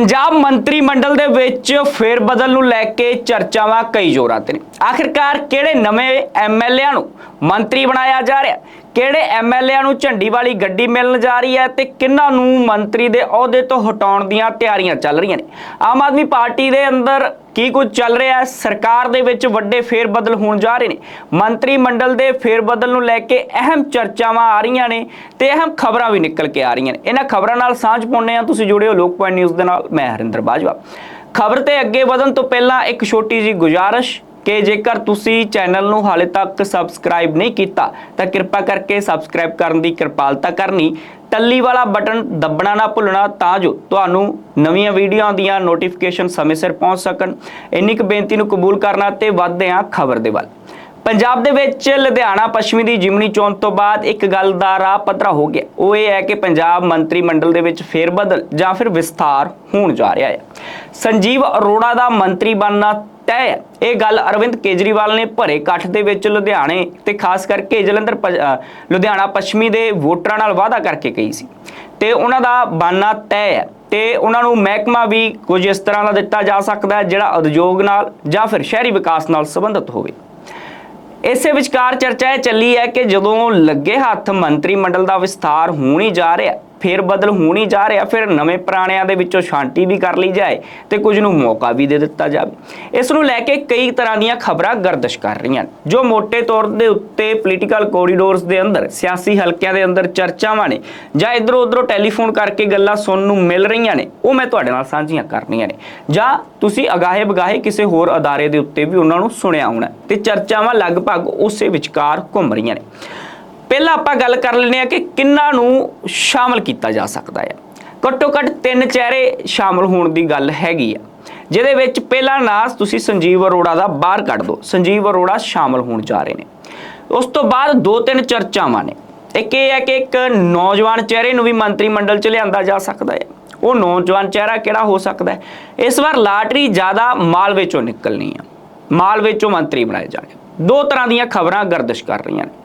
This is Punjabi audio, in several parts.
ਪੰਜਾਬ ਮੰਤਰੀ ਮੰਡਲ ਦੇ ਵਿੱਚ ਫੇਰ ਬਦਲ ਨੂੰ ਲੈ ਕੇ ਚਰਚਾਵਾਂ ਕਈ ਜ਼ੋਰਾਂ ਤੇ ਨੇ। ਆਖਿਰਕਾਰ ਕਿਹੜੇ ਨਵੇਂ ਐਮਐਲਏਆਂ ਨੂੰ ਮੰਤਰੀ ਬਣਾਇਆ ਜਾ ਰਿਹਾ? ਕਿਹੜੇ ਐਮਐਲਏਆਂ ਨੂੰ ਝੰਡੀ ਵਾਲੀ ਗੱਡੀ ਮਿਲਣ ਜਾ ਰਹੀ ਹੈ ਤੇ ਕਿਹਨਾਂ ਨੂੰ ਮੰਤਰੀ ਦੇ ਅਹੁਦੇ ਤੋਂ ਹਟਾਉਣ ਦੀਆਂ ਤਿਆਰੀਆਂ ਚੱਲ ਰਹੀਆਂ ਨੇ? ਆਮ ਆਦਮੀ ਪਾਰਟੀ ਦੇ ਅੰਦਰ ਕੀ ਕੁਝ ਚੱਲ ਰਿਹਾ ਹੈ? ਸਰਕਾਰ ਦੇ ਵਿੱਚ ਵੱਡੇ ਫੇਰਬਦਲ ਹੋਣ ਜਾ ਰਹੇ ਨੇ। ਮੰਤਰੀ ਮੰਡਲ ਦੇ ਫੇਰਬਦਲ ਨੂੰ ਲੈ ਕੇ ਅਹਿਮ ਚਰਚਾਵਾਂ ਆ ਰਹੀਆਂ ਨੇ ਤੇ ਅਹਿਮ ਖਬਰਾਂ ਵੀ ਨਿਕਲ ਕੇ ਆ ਰਹੀਆਂ ਨੇ। ਇਹਨਾਂ ਖਬਰਾਂ ਨਾਲ ਸਾਂਝ ਪਾਉਂਦੇ ਆ ਤੁਸੀਂ ਜੁੜੇ ਹੋ ਲੋਕ ਪੁਆਇੰਟ ਨਿਊਜ਼ ਦੇ ਨਾਲ। ਮੈਂ ਹਰਿੰਦਰ ਬਾਜਵਾ। ਖਬਰ ਤੇ ਅੱਗੇ ਵਧਣ ਤੋਂ ਪਹਿਲਾਂ ਇੱਕ ਛੋਟੀ ਜੀ ਗੁਜ਼ਾਰਿਸ਼। ਕਿ ਜੇਕਰ ਤੁਸੀਂ ਚੈਨਲ ਨੂੰ ਹਾਲੇ ਤੱਕ ਸਬਸਕ੍ਰਾਈਬ ਨਹੀਂ ਕੀਤਾ, ਤਾਂ ਕਿਰਪਾ ਕਰਕੇ ਸਬਸਕ੍ਰਾਈਬ ਕਰਨ ਦੀ ਕਿਰਪਾਲਤਾ ਕਰਨੀ। ਟੱਲੀ ਵਾਲਾ ਬਟਨ ਦੱਬਣਾ ਨਾ ਭੁੱਲਣਾ, ਤਾਂ ਜੋ ਤੁਹਾਨੂੰ ਨਵੀਆਂ ਵੀਡੀਓਆਂ ਦੀਆਂ ਨੋਟੀਫਿਕੇਸ਼ਨ ਸਮੇਂ ਸਿਰ ਪਹੁੰਚ ਸਕਣ। ਇੰਨੀ ਕੁ ਬੇਨਤੀ ਨੂੰ ਕਬੂਲ ਕਰਨਾ ਤੇ ਵੱਧਦੇ ਹਾਂ ਖਬਰ ਦੇ ਵੱਲ। ਪੰਜਾਬ ਦੇ ਵਿੱਚ ਲੁਧਿਆਣਾ ਪੱਛਮੀ ਦੀ ਜਿਮਨੀ ਚੋਣ ਤੋਂ ਬਾਅਦ ਇੱਕ ਗੱਲ ਦਾ ਰਾਹ ਪੱਧਰਾ ਹੋ ਗਿਆ। ਉਹ ਇਹ ਹੈ ਕਿ ਪੰਜਾਬ ਮੰਤਰੀ ਮੰਡਲ ਦੇ ਵਿੱਚ ਫੇਰ ਬਦਲ ਜਾਂ ਫਿਰ ਵਿਸਥਾਰ ਹੋਣ ਜਾ ਰਿਹਾ ਹੈ। ਸੰਜੀਵ ਅਰੋੜਾ ਦਾ ਮੰਤਰੀ ਬਣਨਾ ਤੈਅ ਹੈ। ਇਹ ਗੱਲ ਅਰਵਿੰਦ ਕੇਜਰੀਵਾਲ ਨੇ ਭਰੇ ਇਕੱਠ ਦੇ ਵਿੱਚ ਲੁਧਿਆਣੇ ਤੇ ਖਾਸ ਕਰਕੇ ਜਲੰਧਰ ਲੁਧਿਆਣਾ ਪੱਛਮੀ ਦੇ ਵੋਟਰਾਂ ਨਾਲ ਵਾਅਦਾ ਕਰਕੇ ਕਹੀ ਸੀ। ਤੇ ਉਹਨਾਂ ਦਾ ਬਾਨਾ ਤੈਅ ਹੈ ਤੇ ਉਹਨਾਂ ਨੂੰ ਮਹਿਕਮਾ ਵੀ ਕੁਝ ਇਸ ਤਰ੍ਹਾਂ ਦਾ ਦਿੱਤਾ ਜਾ ਸਕਦਾ ਹੈ ਜਿਹੜਾ ਉਦਯੋਗ ਨਾਲ ਜਾਂ ਫਿਰ ਸ਼ਹਿਰੀ ਵਿਕਾਸ ਨਾਲ ਸੰਬੰਧਿਤ ਹੋਵੇ। ਇਸੇ ਵਿਚਕਾਰ ਚਰਚਾ ਇਹ ਚੱਲੀ ਹੈ ਕਿ ਜਦੋਂ ਲੱਗੇ ਹੱਥ ਮੰਤਰੀ ਮੰਡਲ ਦਾ ਵਿਸਥਾਰ ਹੋਣ ਹੀ ਜਾ ਰਿਹਾ ਫਿਰ ਬਦਲ ਹੋਣੀ ਜਾ ਰਿਹਾ ਫਿਰ ਨਵੇਂ ਪੁਰਾਣਿਆਂ ਦੇ ਵਿੱਚੋਂ ਸ਼ਾਂਤੀ ਵੀ ਕਰ ਲਈ ਜਾਏ ਤੇ ਕੁਝ ਨੂੰ ਮੌਕਾ ਵੀ ਦੇ ਦਿੱਤਾ ਜਾਵੇ। ਇਸ ਨੂੰ ਲੈ ਕੇ ਕਈ ਤਰ੍ਹਾਂ ਦੀਆਂ ਖਬਰਾਂ ਗਰਦਸ਼ ਕਰ ਰਹੀਆਂ ਨੇ, ਜੋ ਮੋٹے ਤੌਰ ਦੇ ਉੱਤੇ ਪੋਲੀਟੀਕਲ ਕੋਰੀਡੋਰਸ ਦੇ ਅੰਦਰ ਸਿਆਸੀ ਹਲਕਿਆਂ ਦੇ ਅੰਦਰ ਚਰਚਾਵਾਂ ਨੇ ਜਾਂ ਇਧਰੋਂ ਉਧਰੋਂ ਟੈਲੀਫੋਨ ਕਰਕੇ ਗੱਲਾਂ ਸੁਣਨ ਨੂੰ ਮਿਲ ਰਹੀਆਂ ਨੇ ਉਹ ਮੈਂ ਤੁਹਾਡੇ ਨਾਲ ਸਾਂਝੀਆਂ ਕਰਨੀਆਂ ਨੇ। ਜਾਂ ਤੁਸੀਂ ਅਗਾਹੇ ਬਗਾਹੇ ਕਿਸੇ ਹੋਰ ਅਦਾਰੇ ਦੇ ਉੱਤੇ ਵੀ ਉਹਨਾਂ ਨੂੰ ਸੁਣਿਆ ਹੋਣਾ ਤੇ ਚਰਚਾਵਾਂ ਲਗਭਗ ਉਸੇ ਵਿਚਕਾਰ ਘੁੰਮ ਰਹੀਆਂ ਨੇ। ਪਹਿਲਾਂ ਆਪਾਂ ਗੱਲ ਕਰ ਲੈਂਦੇ ਆ ਕਿ ਕਿੰਨਾਂ ਨੂੰ ਸ਼ਾਮਲ ਕੀਤਾ ਜਾ ਸਕਦਾ ਹੈ। ਘੱਟੋ ਘੱਟ ਤਿੰਨ ਚਿਹਰੇ ਸ਼ਾਮਲ ਹੋਣ ਦੀ ਗੱਲ ਹੈਗੀ ਆ। ਜਿਹਦੇ ਵਿੱਚ ਪਹਿਲਾ ਨਾਂ ਤੁਸੀਂ ਸੰਜੀਵ ਅਰੋੜਾ ਦਾ ਬਾਹਰ ਕੱਢ ਦਿਓ। ਸੰਜੀਵ ਅਰੋੜਾ ਸ਼ਾਮਲ ਹੋਣ ਜਾ ਰਹੇ ਨੇ। ਉਸ ਤੋਂ ਬਾਅਦ ਦੋ ਤਿੰਨ ਚਰਚਾਵਾਂ ਨੇ। ਇੱਕ ਇਹ ਹੈ ਕਿ ਇੱਕ ਨੌਜਵਾਨ ਚਿਹਰੇ ਨੂੰ ਵੀ ਮੰਤਰੀ ਮੰਡਲ ਚ ਲਿਆਂਦਾ ਜਾ ਸਕਦਾ ਹੈ। ਉਹ ਨੌਜਵਾਨ ਚਿਹਰਾ ਕਿਹੜਾ ਹੋ ਸਕਦਾ ਹੈ? ਇਸ ਵਾਰ ਲਾਟਰੀ ਜ਼ਿਆਦਾ ਮਾਲਵੇ ਚੋਂ ਨਿਕਲਣੀ ਆ। ਮਾਲਵੇ ਚੋਂ ਮੰਤਰੀ ਬਣਾਏ ਜਾਣੇ ਦੋ ਤਰ੍ਹਾਂ ਦੀਆਂ ਖਬਰਾਂ ਗਰਦਿਸ਼ ਕਰ ਰਹੀਆਂ ਨੇ।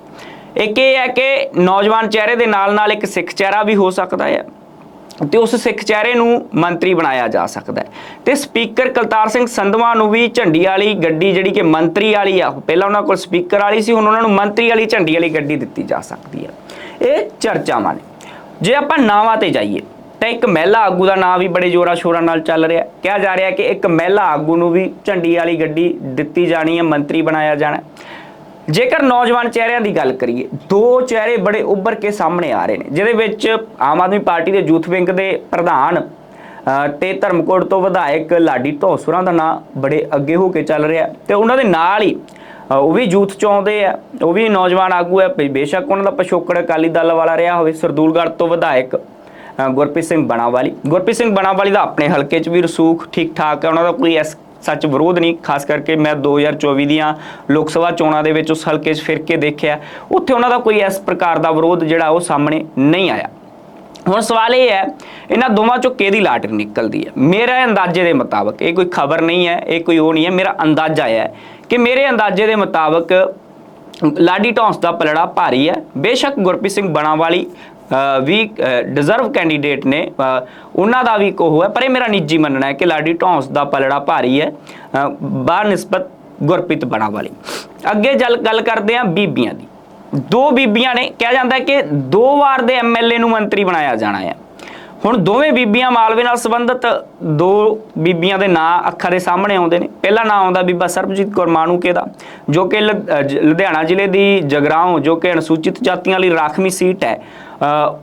ਇੱਕ ਇਹ ਹੈ ਕਿ ਨੌਜਵਾਨ ਚਿਹਰੇ ਦੇ ਨਾਲ ਨਾਲ ਇੱਕ ਸਿੱਖ ਚਿਹਰਾ ਵੀ ਹੋ ਸਕਦਾ ਹੈ ਤੇ ਉਸ ਸਿੱਖ ਚਿਹਰੇ ਨੂੰ ਮੰਤਰੀ ਬਣਾਇਆ ਜਾ ਸਕਦਾ ਹੈ। ਤੇ ਸਪੀਕਰ ਕਲਤਾਰ ਸਿੰਘ ਸੰਧਵਾ ਨੂੰ ਵੀ ਝੰਡੀ ਵਾਲੀ ਗੱਡੀ ਜਿਹੜੀ ਕਿ ਮੰਤਰੀ ਵਾਲੀ ਆ, ਪਹਿਲਾਂ ਉਹਨਾਂ ਕੋਲ ਸਪੀਕਰ ਵਾਲੀ ਸੀ, ਹੁਣ ਉਹਨਾਂ ਨੂੰ ਮੰਤਰੀ ਵਾਲੀ ਝੰਡੀ ਵਾਲੀ ਗੱਡੀ ਦਿੱਤੀ ਜਾ ਸਕਦੀ ਹੈ। ਇਹ ਚਰਚਾਵਾਂ ਨੇ। ਜੇ ਆਪਾਂ ਨਾਵਾਂ ਤੇ ਜਾਈਏ, ਤਾਂ ਇੱਕ ਮਹਿਲਾ ਆਗੂ ਦਾ ਨਾਂ ਵੀ ਬੜੇ ਜ਼ੋਰਾਂ ਸ਼ੋਰਾਂ ਨਾਲ ਚੱਲ ਰਿਹਾ ਕਿਹਾ ਜਾ ਰਿਹਾ ਕਿ ਇੱਕ ਮਹਿਲਾ ਆਗੂ ਨੂੰ ਵੀ ਝੰਡੀ ਵਾਲੀ ਗੱਡੀ ਦਿੱਤੀ ਜਾਣੀ ਹੈ, ਮੰਤਰੀ ਬਣਾਇਆ ਜਾਣਾ ਜੇਕਰ ਨੌਜਵਾਨ ਚਿਹਰਿਆਂ ਦੀ ਗੱਲ ਕਰੀਏ ਦੋ ਚਿਹਰੇ ਬੜੇ ਉੱਭਰ ਕੇ ਸਾਹਮਣੇ ਆ ਰਹੇ ਨੇ ਜਿਹਦੇ ਵਿੱਚ ਆਮ ਆਦਮੀ ਪਾਰਟੀ ਦੇ ਯੂਥ ਵਿੰਗ ਦੇ ਪ੍ਰਧਾਨ ਅ, ਤੇ ਧਰਮਕੋਟ ਤੋਂ ਵਿਧਾਇਕ ਲਾਡੀ ਧੌਸੁਰਾਂ ਦਾ ਨਾਂ ਬੜੇ ਅੱਗੇ ਹੋ ਕੇ ਚੱਲ ਰਿਹਾ ਤੇ ਉਹਨਾਂ ਦੇ ਨਾਲ ਹੀ ਉਹ ਵੀ ਯੂਥ ਚ ਆਉਂਦੇ ਆ ਉਹ ਵੀ ਨੌਜਵਾਨ ਆਗੂ ਹੈ ਬੇਸ਼ੱਕ ਉਹਨਾਂ ਦਾ ਪਿਛੋਕੜ ਅਕਾਲੀ ਦਲ ਵਾਲਾ ਰਿਹਾ ਹੋਵੇ ਸਰਦੂਲਗੜ੍ਹ ਤੋਂ ਵਿਧਾਇਕ ਗੁਰਪ੍ਰੀਤ ਸਿੰਘ ਬਣਾਵਾਲੀ ਗੁਰਪ੍ਰੀਤ ਸਿੰਘ ਬਣਾਵਾਲੀ ਦਾ ਆਪਣੇ ਹਲਕੇ 'ਚ ਵੀ ਰਸੂਖ ਠੀਕ ਠਾਕ ਹੈ ਉਹਨਾਂ ਦਾ ਕੋਈ ਐਸ ਸੱਚ ਵਿਰੋਧ ਨਹੀਂ, ਖਾਸ ਕਰਕੇ ਮੈਂ 2024 ਦੀਆਂ ਲੋਕ ਸਭਾ ਚੋਣਾਂ ਦੇ ਵਿੱਚ ਉਸ ਹਲਕੇ 'ਚ ਫਿਰ ਕੇ ਦੇਖਿਆ। ਉੱਥੇ ਉਹਨਾਂ ਦਾ ਕੋਈ ਇਸ ਪ੍ਰਕਾਰ ਦਾ ਵਿਰੋਧ ਜਿਹੜਾ ਉਹ ਸਾਹਮਣੇ ਨਹੀਂ ਆਇਆ। ਹੁਣ ਸਵਾਲ ਇਹ ਹੈ, ਇਹਨਾਂ ਦੋਵਾਂ ਚੋਂ ਕਿਹਦੀ ਲਾਟਰੀ ਨਿਕਲਦੀ ਹੈ? ਮੇਰੇ ਅੰਦਾਜ਼ੇ ਦੇ ਮੁਤਾਬਕ, ਇਹ ਕੋਈ ਖਬਰ ਨਹੀਂ ਹੈ, ਇਹ ਕੋਈ ਉਹ ਨਹੀਂ ਹੈ, ਮੇਰਾ ਅੰਦਾਜ਼ਾ ਹੈ ਕਿ ਮੇਰੇ ਅੰਦਾਜ਼ੇ ਦੇ ਮੁਤਾਬਕ ਲਾਡੀ ਟੌਂਸ ਦਾ ਪਲੜਾ ਭਾਰੀ ਹੈ। ਬੇਸ਼ੱਕ ਗੁਰਪ੍ਰੀਤ ਸਿੰਘ ਬਣਾਵਾਲੀ ਵੀ ਡਿਜ਼ਰਵ ਕੈਂਡੀਡੇਟ ਨੇ। ਉਹਨਾਂ ਦਾ ਵੀ ਕੋ ਹੈ ਪਰ ਇਹ ਮੇਰਾ ਨਿੱਜੀ ਮੰਨਣਾ ਹੈ ਕਿ ਲਾਡੀ ਟੌਂਸ ਦਾ ਪਲੜਾ ਭਾਰੀ ਹੈ। ਅ, ਬਾਹਰ ਨਿਸਬਤ ਗੁਰਪ੍ਰੀਤ ਬਣਾਵਾਲੀ ਅੱਗੇ ਜਲ ਗੱਲ ਕਰਦੇ ਹਾਂ ਬੀਬੀਆਂ ਦੀ। ਦੋ ਬੀਬੀਆਂ ਨੇ ਕਿਹਾ ਜਾਂਦਾ ਕਿ ਦੋ ਵਾਰ ਦੇ ਐਮਐਲਏ ਨੂੰ ਮੰਤਰੀ ਬਣਾਇਆ ਜਾਣਾ ਹੈ। ਹੁਣ ਦੋਵੇਂ ਬੀਬੀਆਂ ਮਾਲਵੇ ਨਾਲ ਸੰਬੰਧਿਤ ਦੋ ਬੀਬੀਆਂ ਦੇ ਨਾਂ ਅੱਖਾਂ ਦੇ ਸਾਹਮਣੇ ਆਉਂਦੇ ਨੇ। ਪਹਿਲਾ ਨਾਂ ਆਉਂਦਾ ਬੀਬਾ ਸਰਬਜੀਤ ਕੌਰ ਮਾਨੂਕੇ ਦਾ ਜੋ ਕਿ ਲੁਧਿਆਣਾ ਜ਼ਿਲ੍ਹੇ ਦੀ ਜਗਰਾਉਂ ਜੋ ਕਿ ਅਨੁਸੂਚਿਤ ਜਾਤੀਆਂ ਲਈ ਰਾਖਵੀਂ ਸੀਟ ਹੈ।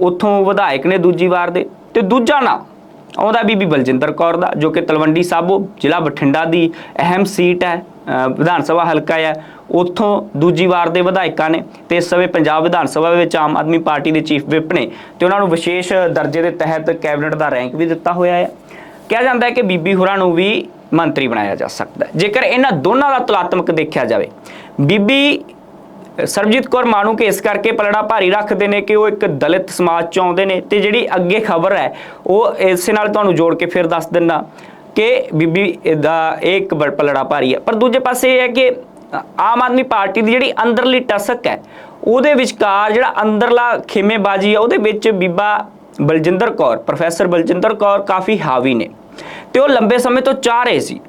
ਉੱਥੋਂ ਵਿਧਾਇਕ ਨੇ ਦੂਜੀ ਵਾਰ ਦੇ ਤੇ ਦੂਜਾ ਨਾਂ ਆਉਂਦਾ ਬੀਬੀ ਬਲਜਿੰਦਰ ਕੌਰ ਦਾ, ਜੋ ਕਿ ਤਲਵੰਡੀ ਸਾਬੋ ਜ਼ਿਲ੍ਹਾ ਬਠਿੰਡਾ ਦੀ ਅਹਿਮ ਸੀਟ ਹੈ ਵਿਧਾਨ ਸਭਾ ਹਲਕਾ ਹੈ। ਉੱਥੋਂ ਦੂਜੀ ਵਾਰ ਦੇ ਵਿਧਾਇਕਾਂ ਨੇ ਤੇ ਇਸ ਸਮੇਂ ਪੰਜਾਬ ਵਿਧਾਨ ਸਭਾ ਵਿੱਚ ਆਮ ਆਦਮੀ ਪਾਰਟੀ ਦੇ ਚੀਫ ਵਿਪ ਨੇ ਤੇ ਉਹਨਾਂ ਨੂੰ ਵਿਸ਼ੇਸ਼ ਦਰਜੇ ਦੇ ਤਹਿਤ ਕੈਬਨਿਟ ਦਾ ਰੈਂਕ ਵੀ ਦਿੱਤਾ ਹੋਇਆ ਹੈ। ਕਿਹਾ ਜਾਂਦਾ ਹੈ ਕਿ ਬੀਬੀ ਹੋਰਾਂ ਨੂੰ ਵੀ ਮੰਤਰੀ ਬਣਾਇਆ ਜਾ ਸਕਦਾ ਹੈ। ਜੇਕਰ ਇਹਨਾਂ ਦੋਨਾਂ ਦਾ ਤੁਲਾਤਮਕ ਦੇਖਿਆ ਜਾਵੇ, ਬੀਬੀ ਸਰਬਜੀਤ ਕੌਰ ਮਾਨੂ ਕੇ ਇਸ ਕਰਕੇ ਪਲੜਾ ਭਾਰੀ ਰੱਖਦੇ ਨੇ ਕਿ ਉਹ ਇੱਕ ਦਲਿਤ ਸਮਾਜ 'ਚ ਆਉਂਦੇ ਨੇ ਤੇ ਜਿਹੜੀ ਅੱਗੇ ਖਬਰ ਹੈ, ਉਹ ਇਸੇ ਨਾਲ ਤੁਹਾਨੂੰ ਜੋੜ ਕੇ ਫਿਰ ਦੱਸ ਦਿੰਦਾ ਕਿ ਬੀਬੀ ਦਾ ਇਹ ਇੱਕ ਬ- ਪਲੜਾ ਭਾਰੀ ਹੈ। ਪਰ ਦੂਜੇ ਪਾਸੇ ਇਹ ਹੈ ਕਿ ਆਮ ਆਦਮੀ ਪਾਰਟੀ ਦੀ ਜਿਹੜੀ ਅੰਦਰਲੀ ਟਸਕ ਹੈ, ਉਹਦੇ ਵਿਚਕਾਰ ਜਿਹੜਾ ਅੰਦਰਲਾ ਖੇਮੇਬਾਜੀ ਹੈ, ਉਹਦੇ ਵਿੱਚ ਬੀਬਾ ਬਲਜਿੰਦਰ ਕੌਰ, ਪ੍ਰੋਫੈਸਰ ਬਲਜਿੰਦਰ ਕੌਰ ਕਾਫੀ ਹਾਵੀ ਨੇ ਤੇ ਉਹ ਲੰਬੇ ਸਮੇਂ ਤੋਂ ਚਾਹ ਰਹੇ ਸੀ।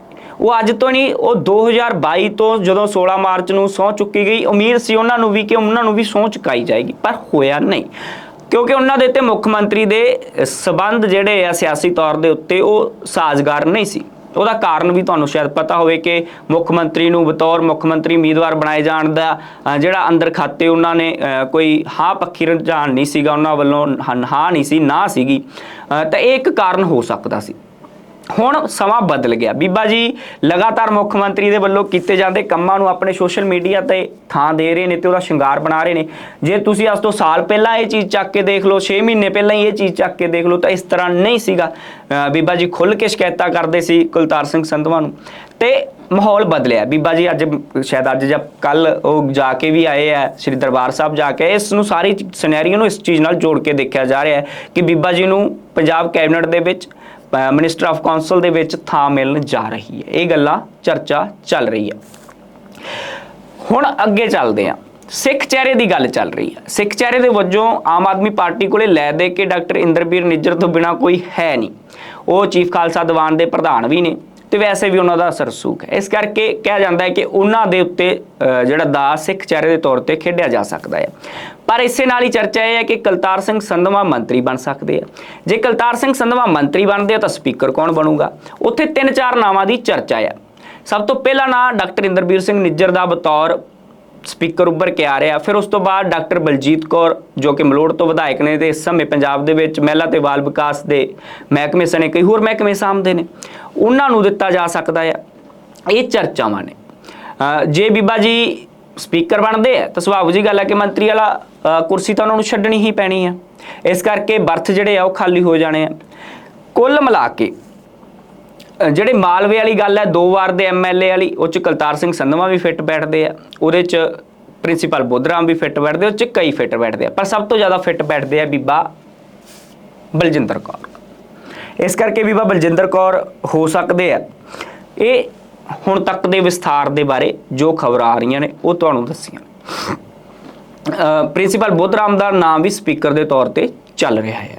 ਉਹ ਅੱਜ ਤੋਂ ਨਹੀਂ, ਉਹ 2022 ਤੋਂ ਜਦੋਂ 16 ਮਾਰਚ ਨੂੰ ਸਹੁੰ ਚੁੱਕੀ ਗਈ, ਉਮੀਦ ਸੀ ਉਹਨਾਂ ਨੂੰ ਵੀ ਕਿ ਉਹਨਾਂ ਨੂੰ ਵੀ ਸਹੁੰ ਚੁਕਾਈ ਜਾਏਗੀ, ਪਰ ਹੋਇਆ ਨਹੀਂ। ਕਿਉਂਕਿ ਉਹਨਾਂ ਦੇ ਤੇ ਮੁੱਖ ਮੰਤਰੀ ਦੇ ਸਬੰਧ ਜਿਹੜੇ ਆ ਸਿਆਸੀ ਤੌਰ ਦੇ ਉੱਤੇ ਉਹ ਸਾਜ਼ਗਾਰ ਨਹੀਂ ਸੀ। ਉਹਦਾ ਕਾਰਨ ਵੀ ਤੁਹਾਨੂੰ ਸ਼ਾਇਦ ਪਤਾ ਹੋਵੇ ਕਿ ਮੁੱਖ ਮੰਤਰੀ ਨੂੰ ਬਤੌਰ ਮੁੱਖ ਮੰਤਰੀ ਉਮੀਦਵਾਰ ਬਣਾਏ ਜਾਣ ਦਾ ਜਿਹੜਾ ਅੰਦਰ ਖਾਤੇ ਉਹਨਾਂ ਨੇ ਕੋਈ ਹਾਂ ਪੱਖੀ ਰੁਝਾਨ ਨਹੀਂ ਸੀਗਾ, ਉਹਨਾਂ ਵੱਲੋਂ ਹਾਂ ਹਾਂ ਨਹੀਂ ਸੀ, ਨਾ ਸੀਗੀ। ਤਾਂ ਇਹ ਇੱਕ ਕਾਰਨ ਹੋ ਸਕਦਾ ਸੀ। ਹੁਣ ਸਮਾਂ ਬਦਲ ਗਿਆ। ਬੀਬਾ ਜੀ, ਲਗਾਤਾਰ ਮੁੱਖ ਮੰਤਰੀ ਦੇ ਵੱਲੋਂ ਕੀਤੇ ਜਾਂਦੇ ਕੰਮਾਂ ਨੂੰ ਆਪਣੇ ਸੋਸ਼ਲ ਮੀਡੀਆ ਤੇ ਥਾਂ ਦੇ ਰਹੇ ਨੇ ਤੇ ਉਹਦਾ ਸ਼ਿੰਗਾਰ ਬਣਾ ਰਹੇ ਨੇ। ਜੇ ਤੁਸੀਂ ਅੱਜ ਤੋਂ ਸਾਲ ਪਹਿਲਾਂ ਇਹ ਚੀਜ਼ ਚੱਕ ਕੇ ਦੇਖ ਲਓ 6 ਮਹੀਨੇ ਪਹਿਲਾਂ ਹੀ ਇਹ ਚੀਜ਼ ਚੱਕ ਕੇ ਦੇਖ ਲਓ, ਤਾਂ ਇਸ ਤਰ੍ਹਾਂ ਨਹੀਂ ਸੀਗਾ। ਬੀਬਾ ਜੀ ਖੁੱਲ ਕੇ ਸ਼ਿਕਾਇਤਾਂ ਕਰਦੇ ਸੀ ਕੁਲਤਾਰ ਸਿੰਘ ਸੰਧਵਾ ਨੂੰ। ਤੇ ਮਾਹੌਲ ਬਦਲਿਆ। ਬੀਬਾ ਜੀ ਅੱਜ ਸ਼ਾਇਦ ਅੱਜ ਜਾਂ ਕੱਲ ਉਹ ਜਾ ਕੇ ਵੀ ਆਏ ਆ, ਸ੍ਰੀ ਦਰਬਾਰ ਸਾਹਿਬ ਜਾ ਕੇ। ਇਸ ਨੂੰ ਸਾਰੀ ਸਿਨੈਰੀਓ ਨੂੰ ਇਸ ਚੀਜ਼ ਨਾਲ ਜੋੜ ਕੇ ਦੇਖਿਆ ਜਾ ਰਿਹਾ ਹੈ ਕਿ ਬੀਬਾ ਜੀ ਨੂੰ ਪੰਜਾਬ ਕੈਬਨਿਟ ਦੇ ਵਿੱਚ ਮਿਨਿਸਟਰ ਆਫ ਕਾਉਂਸਲ ਦੇ ਵਿੱਚ ਥਾਂ ਮਿਲਣ ਜਾ ਰਹੀ ਹੈ। ਇਹ ਗੱਲਾਂ ਚਰਚਾ ਚੱਲ ਰਹੀ ਹੈ। ਹੁਣ ਅੱਗੇ ਚੱਲਦੇ ਹਾਂ। ਸਿੱਖ ਚਿਹਰੇ ਦੀ ਗੱਲ ਚੱਲ ਰਹੀ ਹੈ। ਸਿੱਖ ਚਿਹਰੇ ਦੇ ਵਜੋਂ ਆਮ ਆਦਮੀ ਪਾਰਟੀ ਕੋਲੇ ਲੈ ਦੇ ਕੇ ਡਾਕਟਰ ਇੰਦਰਬੀਰ ਨਿੱਜਰ ਤੋਂ ਬਿਨਾ ਕੋਈ ਹੈ ਨਹੀਂ। ਉਹ ਚੀਫ ਖਾਲਸਾ ਦੀਵਾਨ ਦੇ ਪ੍ਰਧਾਨ ਵੀ ਨੇ। ਤੇ ਵੈਸੇ ਵੀ ਉਹਨਾਂ ਦਾ ਸਰਸੂਖ ਹੈ। ਇਸ ਕਰਕੇ ਕਿਹਾ ਜਾਂਦਾ ਹੈ ਕਿ ਉਹਨਾਂ ਦੇ ਉੱਤੇ ਜਿਹੜਾ ਦਾ ਸਿੱਖ ਚਿਹਰੇ ਦੇ ਤੌਰ ਤੇ ਖੇਡਿਆ ਜਾ ਸਕਦਾ ਹੈ। ਪਰ ਇਸੇ ਨਾਲ ਹੀ ਚਰਚਾ ਇਹ ਹੈ ਕਿ ਕਲਤਾਰ ਸਿੰਘ ਸੰਧਵਾ ਮੰਤਰੀ ਬਣ ਸਕਦੇ ਆ। ਜੇ ਕਲਤਾਰ ਸਿੰਘ ਸੰਧਵਾ ਮੰਤਰੀ ਬਣਦੇ ਆ ਤਾਂ ਸਪੀਕਰ ਕੌਣ ਬਣੂਗਾ? ਉੱਥੇ ਤਿੰਨ ਚਾਰ ਨਾਵਾਂ ਦੀ ਚਰਚਾ ਹੈ ਸਭ ਤੋਂ ਪਹਿਲਾ ਨਾਂ ਡਾਕਟਰ ਇੰਦਰਬੀਰ ਸਿੰਘ ਨਿੱਜਰ ਦਾ ਬਤੌਰ ਸਪੀਕਰ ਉੱਭਰ ਕੇ ਆ ਰਿਹਾ। ਫਿਰ ਉਸ ਤੋਂ ਬਾਅਦ ਡਾਕਟਰ ਬਲਜੀਤ ਕੌਰ, ਜੋ ਕਿ ਮਲੋੜ ਤੋਂ ਵਿਧਾਇਕ ਨੇ ਤੇ ਇਸ ਸਮੇਂ ਪੰਜਾਬ ਦੇ ਵਿੱਚ ਮਹਿਲਾ ਤੇ ਬਾਲ ਵਿਕਾਸ ਦੇ ਮਹਿਕਮੇ ਸਣੇ, ਕਈ ਹੋਰ ਮਹਿਕਮੇ ਸਾਹਮਣੇ ਨੇ। ਉਹਨਾਂ ਨੂੰ ਦਿੱਤਾ ਜਾ ਸਕਦਾ ਹੈ ਇਹ ਚਰਚਾਵਾਂ ਨੇ। ਜੇ ਬੀਬਾ ਜੀ ਸਪੀਕਰ ਬਣਦੇ ਆ, ਤਾਂ ਸੁਭਾਵ ਜੀ ਗੱਲ ਹੈ ਕਿ ਮੰਤਰੀ ਵਾਲਾ ਕੁਰਸੀ ਤਾਂ ਉਹਨਾਂ ਨੂੰ ਛੱਡਣੀ ਹੀ ਪੈਣੀ ਆ। ਇਸ ਕਰਕੇ ਬਰਥ ਜਿਹੜੇ ਆ, ਉਹ ਖਾਲੀ ਹੋ ਜਾਣੇ ਆ। ਕੁੱਲ ਮਿਲਾ ਕੇ ਜਿਹੜੇ ਮਾਲਵੇ ਵਾਲੀ ਗੱਲ ਹੈ, ਦੋ ਵਾਰ ਦੇ ਐਮਐਲਏ ਵਾਲੀ, ਉਹ ਚ ਕਲਤਾਰ ਸਿੰਘ ਸੰਧਵਾ ਵੀ ਫਿੱਟ ਬੈਠਦੇ ਆ, ਉਹਦੇ ਚ ਪ੍ਰਿੰਸੀਪਲ ਬੋਧਰਾਮ ਵੀ ਫਿੱਟ ਬੈਠਦੇ ਉਹ ਚ ਕਈ ਫਿੱਟ ਬੈਠਦੇ ਆ, ਪਰ ਸਭ ਤੋਂ ਜ਼ਿਆਦਾ ਫਿੱਟ ਬੈਠਦੇ ਆ ਬੀਬਾ ਬਲਜਿੰਦਰ ਕੌਰ। ਇਸ ਕਰਕੇ ਬੀਬਾ ਬਲਜਿੰਦਰ ਕੌਰ ਹੋ ਸਕਦੇ ਆ। ਇਹ ਹੁਣ ਤੱਕ ਦੇ ਵਿਸਥਾਰ ਦੇ ਬਾਰੇ ਜੋ ਖਬਰਾਂ ਆ ਰਹੀਆਂ ਨੇ, ਉਹ ਤੁਹਾਨੂੰ ਦੱਸੀਆਂ ਪ੍ਰਿੰਸੀਪਲ ਬੋਧਰਾਮ ਦਾ ਨਾਮ ਵੀ ਸਪੀਕਰ ਦੇ ਤੌਰ ਤੇ ਚੱਲ ਰਿਹਾ ਹੈ।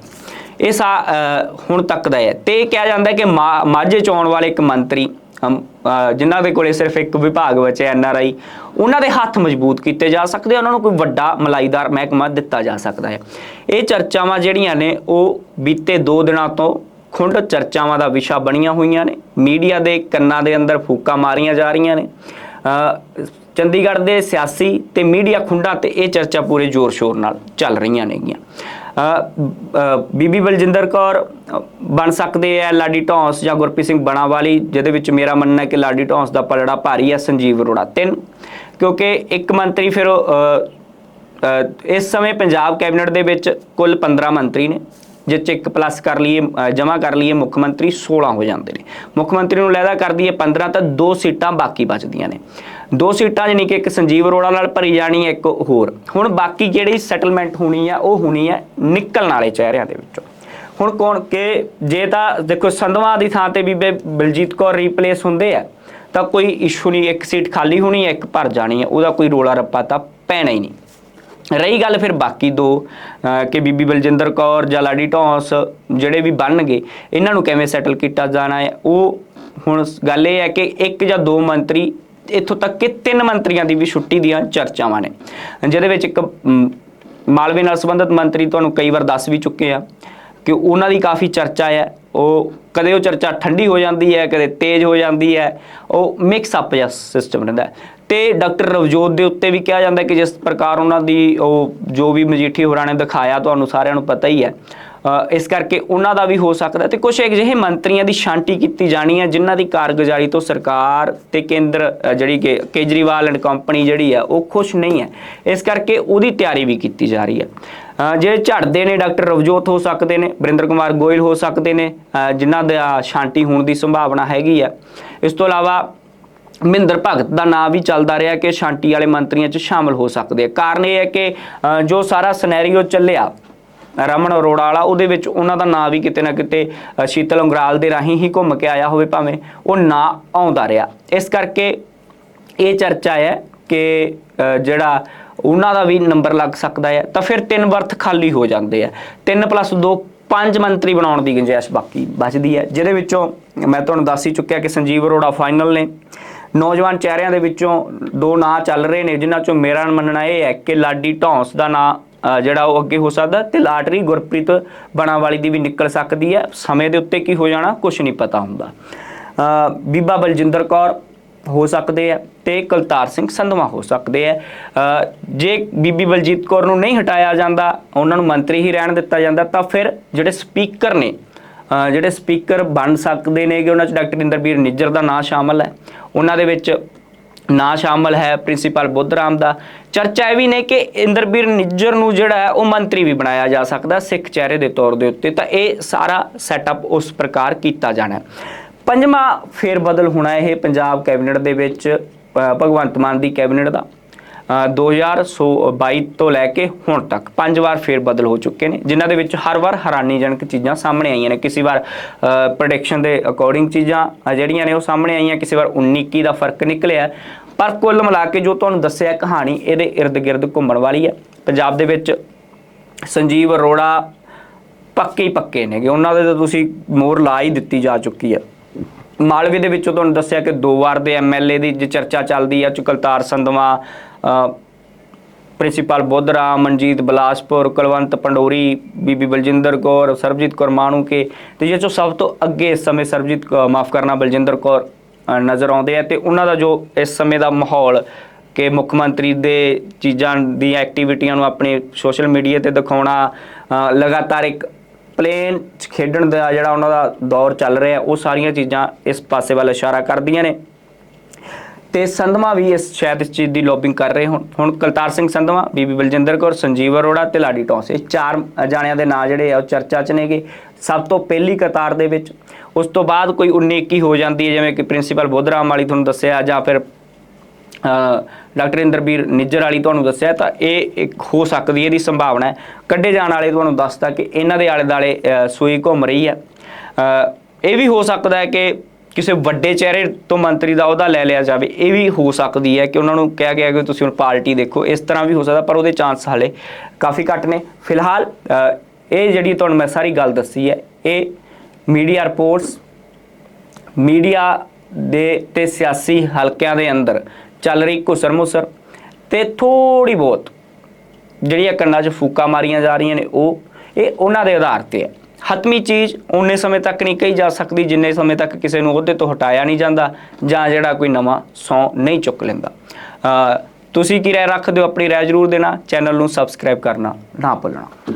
ਇਹ ਸਾ ਹੁਣ ਤੱਕ ਦਾ ਹੈ। ਤੇ ਕਿਹਾ ਜਾਂਦਾ ਕਿ ਮਾ- ਮਾਝੇ ਚ ਆਉਣ ਵਾਲੇ ਇੱਕ ਮੰਤਰੀ ਅਮ, ਜਿਨ੍ਹਾਂ ਦੇ ਕੋਲੇ ਸਿਰਫ ਇੱਕ ਵਿਭਾਗ ਬਚਿਆ ਆਈ ਉਹਨਾਂ ਦੇ ਹੱਥ ਮਜ਼ਬੂਤ ਕੀਤੇ ਜਾ ਸਕਦੇ ਉਹਨਾਂ ਨੂੰ ਕੋਈ ਵੱਡਾ ਮਲਾਈਦਾਰ ਮਹਿਕਮਾ ਦਿੱਤਾ ਜਾ ਸਕਦਾ ਹੈ। ਇਹ ਚਰਚਾਵਾਂ ਜਿਹੜੀਆਂ ਨੇ ਉਹ ਬੀਤੇ 2 ਦਿਨਾਂ ਤੋਂ ਖੁੰਡ ਚਰਚਾਵਾਂ ਦਾ ਵਿਸ਼ਾ ਬਣੀਆਂ ਹੋਈਆਂ ਨੇ। ਮੀਡੀਆ ਦੇ ਕੰਨਾਂ ਦੇ ਅੰਦਰ ਫੂਕਾਂ ਮਾਰੀਆਂ ਜਾ ਰਹੀਆਂ ਨੇ। ਚੰਡੀਗੜ੍ਹ ਦੇ ਸਿਆਸੀ ਤੇ ਮੀਡੀਆ ਖੁੰਡਾਂ ਤੇ ਇਹ ਚਰਚਾ ਪੂਰੇ ਜ਼ੋਰ-ਸ਼ੋਰ ਨਾਲ ਚੱਲ ਰਹੀਆਂ ਨੇਗੀਆਂ। ਬੀਬੀ ਬਲਜਿੰਦਰ ਕੌਰ ਬਣ ਸਕਦੇ ਆ ਲਾਡੀ ਢੌਂਸ ਜਾਂ ਗੁਰਪ੍ਰੀਤ ਸਿੰਘ ਬਣਾਵਾਲੀ, ਜਿਹਦੇ ਵਿੱਚ ਮੇਰਾ ਮੰਨਣਾ ਹੈ ਕਿ ਲਾਡੀ ਢੌਂਸ ਦਾ ਪਲੜਾ ਭਾਰੀ ਹੈ, ਸੰਜੀਵ ਅਰੋੜਾ ਤਿੰਨ। ਕਿਉਂਕਿ ਇੱਕ ਮੰਤਰੀ ਫਿਰ ਇਸ ਸਮੇਂ ਪੰਜਾਬ ਕੈਬਨਿਟ ਦੇ ਵਿੱਚ ਕੁੱਲ 15 ਮੰਤਰੀ ਨੇ ਜਿਸ ਚ ਇੱਕ ਪਲੱਸ ਕਰ ਲਈਏ ਜਮਾ ਕਰ ਲਈਏ ਮੁੱਖ ਮੰਤਰੀ 16 ਹੋ ਜਾਂਦੇ ਨੇ। ਮੁੱਖ ਮੰਤਰੀ ਨੂੰ ਲੈਦਾ ਕਰ ਦਈਏ 15 ਤਾਂ ਦੋ ਸੀਟਾਂ ਬਾਕੀ ਬਚਦੀਆਂ ਨੇ। ਦੋ ਸੀਟਾਂ ਜਾਨੀ ਕਿ ਇੱਕ ਸੰਜੀਵ ਅਰੋੜਾ ਨਾਲ ਭਰੀ ਜਾਣੀ ਹੈ, ਇੱਕ ਹੋਰ। ਹੁਣ ਬਾਕੀ ਜਿਹੜੀ ਸੈਟਲਮੈਂਟ ਹੋਣੀ ਆ, ਉਹ ਹੋਣੀ ਹੈ ਨਿਕਲਣ ਵਾਲੇ ਚਿਹਰਿਆਂ ਦੇ ਵਿੱਚੋਂ। ਹੁਣ ਕੌਣ ਕਿ ਜੇ ਤਾਂ ਦੇਖੋ ਸੰਧਵਾ ਦੀ ਥਾਂ ਤੇ ਬੀਬੇ ਬਲਜੀਤ ਕੌਰ ਰੀਪਲੇਸ ਹੁੰਦੇ ਆ, ਤਾਂ ਕੋਈ ਇਸ਼ੂ ਨਹੀਂ, ਇੱਕ ਸੀਟ ਖਾਲੀ ਹੋਣੀ ਹੈ ਇੱਕ ਭਰ ਜਾਣੀ ਹੈ ਉਹਦਾ ਕੋਈ ਰੋਲਾ ਰੱਪਾ ਤਾਂ ਪੈਣਾ ਹੀ ਨਹੀਂ। ਰਹੀ ਗੱਲ ਫਿਰ ਬਾਕੀ ਦੋ ਕਿ ਬੀਬੀ ਬਲਜਿੰਦਰ ਕੌਰ ਜਾਂ ਲਾਡੀ ਢੌਂਸ ਜਿਹੜੇ ਵੀ ਬਣਨਗੇ, ਇਹਨਾਂ ਨੂੰ ਕਿਵੇਂ ਸੈਟਲ ਕੀਤਾ ਜਾਣਾ ਹੈ? ਉਹ ਹੁਣ ਗੱਲ ਇਹ ਹੈ ਕਿ ਇੱਕ ਜਾਂ ਦੋ ਮੰਤਰੀ ਇੱਥੋਂ ਤੱਕ ਕਿ ਤਿੰਨ ਮੰਤਰੀਆਂ ਦੀ ਵੀ ਛੁੱਟੀ ਦੀਆਂ ਚਰਚਾਵਾਂ ਨੇ। ਜਿਹਦੇ ਵਿੱਚ ਇੱਕ ਮਾਲਵੇ ਨਾਲ ਸੰਬੰਧਿਤ ਮੰਤਰੀ ਤੁਹਾਨੂੰ ਕਈ ਵਾਰ ਦੱਸ ਵੀ ਚੁੱਕੇ ਆ ਕਿ ਉਹਨਾਂ ਦੀ ਕਾਫੀ ਚਰਚਾ ਹੈ। ਉਹ ਕਦੇ ਉਹ ਚਰਚਾ ਠੰਡੀ ਹੋ ਜਾਂਦੀ ਹੈ, ਕਦੇ ਤੇਜ਼ ਹੋ ਜਾਂਦੀ ਹੈ। ਉਹ ਮਿਕਸ ਅਪ ਜਿਹਾ ਸਿਸਟਮ ਰਹਿੰਦਾ ਹੈ। ਤੇ ਡਾਕਟਰ ਰਵਜੋਤ ਦੇ ਉੱਤੇ ਵੀ ਕਿਹਾ ਜਾਂਦਾ ਕਿ ਜਿਸ ਪ੍ਰਕਾਰ ਉਹਨਾਂ ਦੀ ਉਹ ਜੋ ਵੀ ਮਜੀਠੀ ਹੋਰਾਂ ਨੇ ਦਿਖਾਇਆ, ਤੁਹਾਨੂੰ ਸਾਰਿਆਂ ਨੂੰ ਪਤਾ ਹੀ ਹੈ। ਇਸ ਕਰਕੇ ਉਹਨਾਂ ਦਾ ਵੀ ਹੋ ਸਕਦਾ ਤੇ ਕੁਝ ਅਜਿਹੇ ਮੰਤਰੀਆਂ ਦੀ ਸ਼ਾਂਤੀ ਕੀਤੀ ਜਾਣੀ ਹੈ ਜਿਨ੍ਹਾਂ ਦੀ ਕਾਰਗੁਜ਼ਾਰੀ ਤੋਂ ਸਰਕਾਰ ਤੇ ਕੇਂਦਰ ਜਿਹੜੀ ਕਿ ਕੇਜਰੀਵਾਲ ਐਂਡ ਕੰਪਨੀ ਜਿਹੜੀ ਹੈ ਉਹ ਖੁਸ਼ ਨਹੀਂ ਹੈ। ਇਸ ਕਰਕੇ ਉਹਦੀ ਤਿਆਰੀ ਵੀ ਕੀਤੀ ਜਾ ਰਹੀ ਹੈ। ਅ, ਜਿਹੜੇ ਝੜਦੇ ਨੇ ਡਾਕਟਰ ਰਵਜੋਤ ਹੋ ਸਕਦੇ ਨੇ ਵਰਿੰਦਰ ਕੁਮਾਰ ਗੋਇਲ ਹੋ ਸਕਦੇ ਨੇ ਅ, ਜਿਨ੍ਹਾਂ ਦਾ ਸ਼ਾਂਤੀ ਹੋਣ ਦੀ ਸੰਭਾਵਨਾ ਹੈਗੀ ਆ ਇਸ ਤੋਂ ਇਲਾਵਾ ਮਹਿੰਦਰ ਭਗਤ ਦਾ ਨਾਮ ਵੀ ਚੱਲਦਾ ਰਿਹਾ ਕਿ ਸ਼ਾਂਤੀ ਵਾਲੇ ਮੰਤਰੀਆਂ 'ਚ ਸ਼ਾਮਲ ਹੋ ਸਕਦੇ ਆ। ਕਾਰਨ ਇਹ ਹੈ ਕਿ ਜੋ ਸਾਰਾ ਸਿਨੈਰੀਓ ਚੱਲਿਆ ਰਮਨ ਅਰੋੜਾ ਵਾਲਾ ਉਹਦੇ ਵਿੱਚ ਉਹਨਾਂ ਦਾ ਨਾਂ ਵੀ ਕਿਤੇ ਨਾ ਕਿਤੇ ਸ਼ੀਤਲ ਉਂਗਰਾਲ ਦੇ ਰਾਹੀਂ ਹੀ ਘੁੰਮ ਕੇ ਆਇਆ ਹੋਵੇ ਭਾਵੇਂ ਉਹ ਨਾਂ ਆਉਂਦਾ ਰਿਹਾ। ਇਸ ਕਰਕੇ ਇਹ ਚਰਚਾ ਹੈ ਕਿ ਜਿਹੜਾ ਉਹਨਾਂ ਦਾ ਵੀ ਨੰਬਰ ਲੱਗ ਸਕਦਾ ਹੈ, ਤਾਂ ਫਿਰ ਤਿੰਨ ਬਰਥ ਖਾਲੀ ਹੋ ਜਾਂਦੇ ਆ। 3 2 ਪੰਜ ਮੰਤਰੀ ਬਣਾਉਣ ਦੀ ਗੁੰਜਾਇਸ਼ ਬਾਕੀ ਬਚਦੀ ਹੈ, ਜਿਹਦੇ ਵਿੱਚੋਂ ਮੈਂ ਤੁਹਾਨੂੰ ਦੱਸ ਹੀ ਚੁੱਕਿਆ ਕਿ ਸੰਜੀਵ ਅਰੋੜਾ ਫਾਈਨਲ ਨੇ। ਨੌਜਵਾਨ ਚਿਹਰਿਆਂ ਦੇ ਵਿੱਚੋਂ ਦੋ ਨਾਂ ਚੱਲ ਰਹੇ ਨੇ, ਜਿਨ੍ਹਾਂ ਚੋਂ ਮੇਰਾ ਮੰਨਣਾ ਇਹ ਹੈ ਕਿ ਲਾਡੀ ਢੌਂਸ ਦਾ ਨਾਂ ਜਿਹੜਾ ਉਹ ਅੱਗੇ ਹੋ ਸਕਦਾ ਤੇ ਲਾਟਰੀ ਗੁਰਪ੍ਰੀਤ ਬਣਾਵਾਲੀ ਦੀ ਵੀ ਨਿਕਲ ਸਕਦੀ ਹੈ। ਸਮੇਂ ਦੇ ਉੱਤੇ ਕੀ ਹੋ ਜਾਣਾ? ਕੁਝ ਨਹੀਂ ਪਤਾ ਹੁੰਦਾ। ਬੀਬਾ ਬਲਜਿੰਦਰ ਕੌਰ ਹੋ ਸਕਦੇ ਆ ਤੇ ਕਲਤਾਰ ਸਿੰਘ ਸੰਧਵਾ ਹੋ ਸਕਦੇ ਆ ਜੇ ਬੀਬੀ ਬਲਜੀਤ ਕੌਰ ਨੂੰ ਨਹੀਂ ਹਟਾਇਆ ਜਾਂਦਾ, ਉਹਨਾਂ ਨੂੰ ਮੰਤਰੀ ਹੀ ਰਹਿਣ ਦਿੱਤਾ ਜਾਂਦਾ, ਤਾਂ ਫਿਰ ਜਿਹੜੇ ਸਪੀਕਰ ਨੇ ਜਿਹੜੇ ਸਪੀਕਰ ਬਣ ਸਕਦੇ ਨੇ ਕਿ ਉਹਨਾਂ 'ਚ ਡਾਕਟਰ ਇੰਦਰਬੀਰ ਨਿੱਜਰ ਦਾ ਨਾਂ ਸ਼ਾਮਲ ਹੈ। ਉਹਨਾਂ ਦੇ ਵਿੱਚ ਨਾਂ ਸ਼ਾਮਲ ਹੈ ਪ੍ਰਿੰਸੀਪਲ ਬੁੱਧਰਾਮ ਦਾ। ਚਰਚਾ ਇਹ ਵੀ ਨੇ ਕਿ ਇੰਦਰਬੀਰ ਨਿੱਜਰ ਨੂੰ ਜਿਹੜਾ ਹੈ, ਉਹ ਮੰਤਰੀ ਵੀ ਬਣਾਇਆ ਜਾ ਸਕਦਾ ਸਿੱਖ ਚਿਹਰੇ ਦੇ ਤੌਰ ਦੇ ਉੱਤੇ। ਤਾਂ ਇਹ ਸਾਰਾ ਸੈਟਅਪ ਉਸ ਪ੍ਰਕਾਰ ਕੀਤਾ ਜਾਣਾ ਪੰਜਵਾਂ ਫੇਰ ਬਦਲ ਹੋਣਾ ਇਹ ਪੰਜਾਬ ਕੈਬਨਿਟ ਦੇ ਵਿੱਚ ਭਗਵੰਤ ਮਾਨ ਦੀ ਕੈਬਨਿਟ ਦਾ। 2022 ਤੋਂ ਲੈ ਕੇ ਹੁਣ ਤੱਕ ਪੰਜ ਵਾਰ ਫੇਰ ਬਦਲ ਹੋ ਚੁੱਕੇ ਨੇ, ਜਿਨ੍ਹਾਂ ਦੇ ਵਿੱਚ ਹਰ ਵਾਰ ਹੈਰਾਨੀਜਨਕ ਚੀਜ਼ਾਂ ਸਾਹਮਣੇ ਆਈਆਂ ਨੇ। ਕਿਸੇ ਵਾਰ ਪ੍ਰੈਡਿਕਸ਼ਨ ਦੇ ਅਕੋਰਡਿੰਗ ਚੀਜ਼ਾਂ ਜਿਹੜੀਆਂ ਨੇ ਉਹ ਸਾਹਮਣੇ ਆਈਆਂ, ਕਿਸੇ ਵਾਰ 19 21 ਦਾ ਫ਼ਰਕ ਨਿਕਲਿਆ। ਪਰ ਕੁੱਲ ਮਿਲਾ ਕੇ ਜੋ ਤੁਹਾਨੂੰ ਦੱਸਿਆ ਕਹਾਣੀ, ਇਹਦੇ ਇਰਦ-ਗਿਰਦ ਘੁੰਮਣ ਵਾਲੀ ਹੈ ਪੰਜਾਬ ਦੇ ਵਿੱਚ ਸੰਜੀਵ ਅਰੋੜਾ ਪੱਕੇ ਹੀ ਪੱਕੇ ਨੇਗੇ। ਉਹਨਾਂ ਦੇ ਤਾਂ ਤੁਸੀਂ ਮੋਰ ਲਾ ਹੀ ਦਿੱਤੀ ਜਾ ਚੁੱਕੀ ਹੈ ਮਾਲਵੇ ਦੇ ਵਿੱਚੋਂ ਤੁਹਾਨੂੰ ਦੱਸਿਆ ਕਿ ਦੋ ਵਾਰ ਦੇ ਐਮਐਲਏ ਦੀ ਜੇ ਚਰਚਾ ਚੱਲਦੀ ਆ ਚੁਕਲਤਾਰ ਸੰਧਵਾ ਅ, ਪ੍ਰਿੰਸੀਪਲ ਬੁੱਧਰਾਮ ਮਨਜੀਤ ਬਲਾਸਪੁਰ ਕੁਲਵੰਤ ਪੰਡੋਰੀ ਬੀਬੀ ਬਲਜਿੰਦਰ ਕੌਰ ਸਰਬਜੀਤ ਕੌਰ ਮਾਣੂ ਕੇ ਤੇ ਜੇ ਚੋਂ ਸਭ ਤੋਂ ਅੱਗੇ ਇਸ ਸਮੇਂ ਸਰਬਜੀਤ ਕੌ- ਮਾਫ ਕਰਨਾ ਬਲਜਿੰਦਰ ਕੌਰ ਨਜ਼ਰ ਆਉਂਦੇ ਆ ਤੇ ਉਹਨਾਂ ਦਾ ਜੋ ਇਸ ਸਮੇਂ ਦਾ ਮਾਹੌਲ ਕਿ ਮੁੱਖ ਮੰਤਰੀ ਦੇ ਚੀਜ਼ਾਂ ਦੀਆਂ ਐਕਟੀਵਿਟੀਆਂ ਨੂੰ ਆਪਣੇ ਸੋਸ਼ਲ ਮੀਡੀਆ ਤੇ ਦਿਖਾਉਣਾ ਲਗਾਤਾਰ ਇੱਕ ਪਲੇਨ 'ਚ ਖੇਡਣ ਦਾ ਜਿਹੜਾ ਉਹਨਾਂ ਦਾ ਦੌਰ ਚੱਲ ਰਿਹਾ, ਉਹ ਸਾਰੀਆਂ ਚੀਜ਼ਾਂ ਇਸ ਪਾਸੇ ਵੱਲ ਇਸ਼ਾਰਾ ਕਰਦੀਆਂ ਨੇ। ਤੇ ਸੰਧਵਾ ਵੀ ਇਸ ਸ਼ਾਇਦ ਇਸ ਚੀਜ਼ ਦੀ ਲੋਬਿੰਗ ਕਰ ਰਹੇ ਹੁਣ। ਹੁਣ ਕਲਤਾਰ ਸਿੰਘ ਸੰਧਵਾ, ਬੀਬੀ ਬਲਜਿੰਦਰ ਕੌਰ, ਸੰਜੀਵ ਅਰੋੜਾ ਤੇ ਲਾਡੀ ਟੌਸ, ਇਹ ਚਾਰ ਜਾਣਿਆਂ ਦੇ ਨਾਂ ਜਿਹੜੇ ਆ, ਉਹ ਚਰਚਾ 'ਚ ਨੇਗੇ। ਸਭ ਤੋਂ ਪਹਿਲੀ ਕਤਾਰ ਦੇ ਵਿੱਚ, ਉਸ ਤੋਂ ਬਾਅਦ ਕੋਈ 19 21 ਹੋ ਜਾਂਦੀ ਹੈ, ਜਿਵੇਂ ਕਿ ਪ੍ਰਿੰਸੀਪਲ ਬੋਧਰਾਮ ਵਾਲੀ ਤੁਹਾਨੂੰ ਦੱਸਿਆ, ਜਾਂ ਫਿਰ ਡਾਕਟਰ ਇੰਦਰਬੀਰ ਨਿੱਜਰ ਵਾਲੀ ਤੁਹਾਨੂੰ ਦੱਸਿਆ ਤਾਂ ਇਹ ਇੱਕ ਹੋ ਸਕਦੀ ਹੈ ਇਹਦੀ ਸੰਭਾਵਨਾ ਹੈ। ਕੱਢੇ ਜਾਣ ਵਾਲੇ ਤੁਹਾਨੂੰ ਦੱਸਦਾ ਕਿ ਇਹਨਾਂ ਦੇ ਆਲੇ ਦਾਲੇ ਸੂਈ ਘੁੰਮ ਰਹੀ ਹੈ। ਇਹ ਵੀ ਹੋ ਸਕਦਾ ਹੈ ਕਿ ਕਿਸੇ ਵੱਡੇ ਚਿਹਰੇ ਤੋਂ ਮੰਤਰੀ ਦਾ ਅਹੁਦਾ ਲੈ ਲਿਆ ਜਾਵੇ। ਇਹ ਵੀ ਹੋ ਸਕਦੀ ਹੈ ਕਿ ਉਹਨਾਂ ਨੂੰ ਕਿਹਾ ਗਿਆ ਕਿ ਤੁਸੀਂ ਹੁਣ ਪਾਰਟੀ ਦੇਖੋ। ਇਸ ਤਰ੍ਹਾਂ ਵੀ ਹੋ ਸਕਦਾ, ਪਰ ਉਹਦੇ ਚਾਂਸ ਹਾਲੇ ਕਾਫੀ ਘੱਟ ਨੇ। ਫਿਲਹਾਲ ਇਹ ਜਿਹੜੀ ਤੁਹਾਨੂੰ ਮੈਂ ਸਾਰੀ ਗੱਲ ਦੱਸੀ ਹੈ, ਇਹ ਮੀਡੀਆ ਰਿਪੋਰਟਸ, ਮੀਡੀਆ ਦੇ ਤੇ ਸਿਆਸੀ ਹਲਕਿਆਂ ਦੇ ਅੰਦਰ ਚੱਲ ਰਹੀ ਘੁਸਰ ਮੁਸਰ ਤੇ ਥੋੜੀ ਬਹੁਤ ਜਿਹੜੀਆਂ ਕੰਨਾਂ 'ਚ ਫੂਕਾ ਮਾਰੀਆਂ ਜਾ ਰਹੀਆਂ ਨੇ ਉਹ, ਇਹ ਉਹਨਾਂ ਦੇ ਆਧਾਰ ਤੇ ਹੈ। ਹਤਮੀ ਚੀਜ਼ ਉਨੇ ਸਮੇਂ ਤੱਕ ਨਹੀਂ ਕਹੀ ਜਾ ਸਕਦੀ, ਜਿੰਨੇ ਸਮੇਂ ਤੱਕ ਕਿਸੇ ਨੂੰ ਉਹਦੇ ਤੋਂ ਹਟਾਇਆ ਨਹੀਂ ਜਾਂਦਾ ਜਾਂ ਜਿਹੜਾ ਕੋਈ ਨਵਾਂ ਸੌ ਨਹੀਂ ਚੁੱਕ ਲੈਂਦਾ। ਤੁਸੀਂ ਕੀ ਰਾਏ ਰੱਖਦੇ ਹੋ ਆਪਣੀ ਰਾਏ ਜ਼ਰੂਰ ਦੇਣਾ, ਚੈਨਲ ਨੂੰ ਸਬਸਕ੍ਰਾਈਬ ਕਰਨਾ ਨਾ ਭੁੱਲਣਾ।